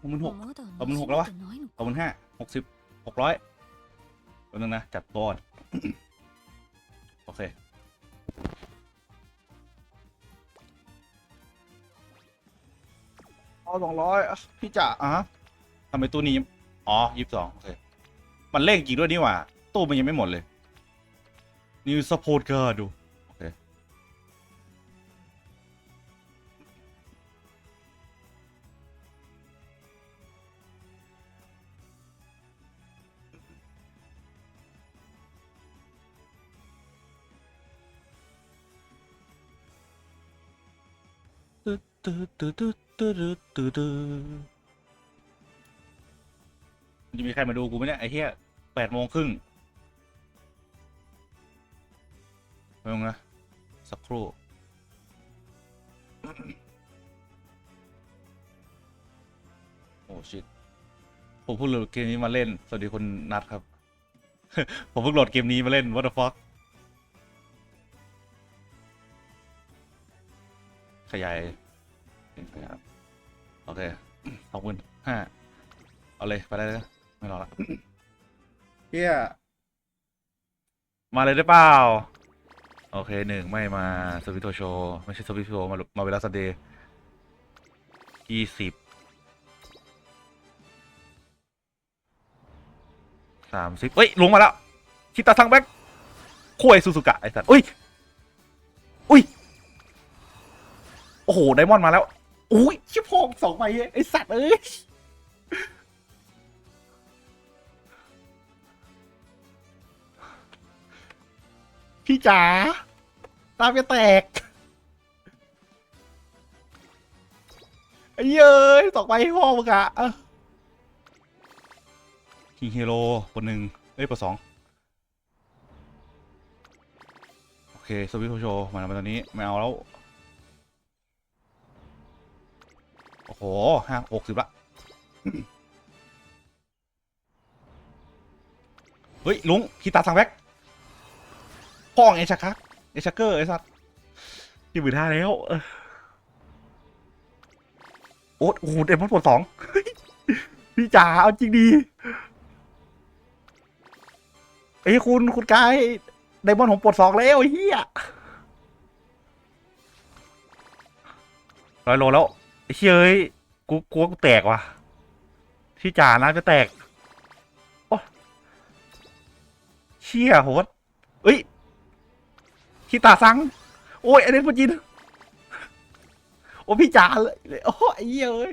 หกหมื่นหกเอาหมื่นหกแล้ววะเอาหมื่นห้าหกสิบหกร้อยแป๊บนึงนะ จัดตัวโอเคเอาสองร้อยพี่จ่าอะทำไมตู้นี้ อ๋อยี่สิบสองโอเค มันเล่นกี่ด้วยนี่หว่า ตู้มันยังไม่หมดเลยนิวสปอร์ตการ์ดู ตืดตืดตืจะมีใครมาดูกูไหมเนี่ยไอ้เหี้ยแปดโมงครึ่งไปลงนะสักครู่โอ้ชิตผมเพิ่งโหลดเกมนี้มาเล่น สวัสดีคุณนัดครับ ผมเพิ่งโหลดเกมนี้มาเล่น what the fuck ขยาย โอเคขอบคุณห้าเอาเลยไปได้เลยไม่รอละเฮียมาเลยได้เปล่า โอเคหนึ่งไม่มาสวิตโตโชว์ไม่ใช่สวิตโชว์มามาเวลาสเดย์ยี่สิบสามสิบเฮ้ย ลงมาแล้วคิตาซังแบ็กคุยซูซูกะ ไอ้สัตว์อุ้ย อุ้ย โอ้โห ไดมอนด์มาแล้ว อุ้ยชิบพองสองใบเองไอสัตว์เอ้ยพี่จ๋าตาจะแตกไอ้เย้ยสองใบให้พ่อมึงอะคิงเฮโร่คนหนึ่งเอ้ยปสองโอเคสวิตโชว์มาแล้วตอนนี้ไม่เอาแล้ว อ้โหห้าหกสิบละ เฮ้ย ลุงคีตาสังแบ็กพ่องไอชักคักไอชักเกอร์ไอสัตว์ยี่หมื่นห้าแล้ว โอ้โหเอ็มพันปวดสองพี่จ๋าเอาจริงดีเอ้ยคุณคุณกายไดมอนด์ผมปลดสองแล้วเฮียร้อยโลแล้ว ไอ้เชี่ยเอ้ยกูกลัวกูแตกว่ะ ที่จ่าน่าจะแตก โอ้เชี่ยโหดเอ้ยขี้ตาซัง โอ้ยไอ้เด็กปจินโอ้พี่จ่าเลยโอ้ไอ้เหี้ยเอ้ย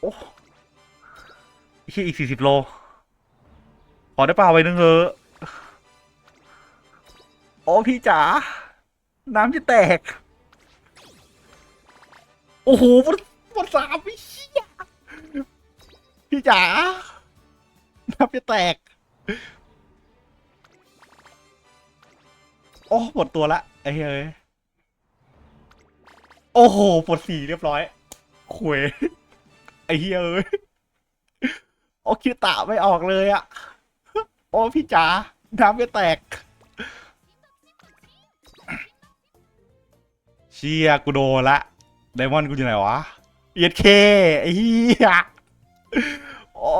โอ้เหี้ยอีกสี่สิบโล ขอได้เปล่าไปนึงเถอะโอ้พี่จ๋าน้ำจะแตก โอ้โหมันมันสามพี่เชี่ยพี่จ๋าน้ำจะแตก โอ้หมดตัวละไอ้เฮ้ยโอ้โหปวดสี่เรียบร้อยขวยไอ้เฮ้ยเอ้ยโอ้คิดตาไม่ออกเลยอะโอ้พี่จ๋าน้ำจะแตกเชียกูโดนละ ไดมอนด์กูอยู่ไหนวะเอียดเคไอ้เหี้ยโอ้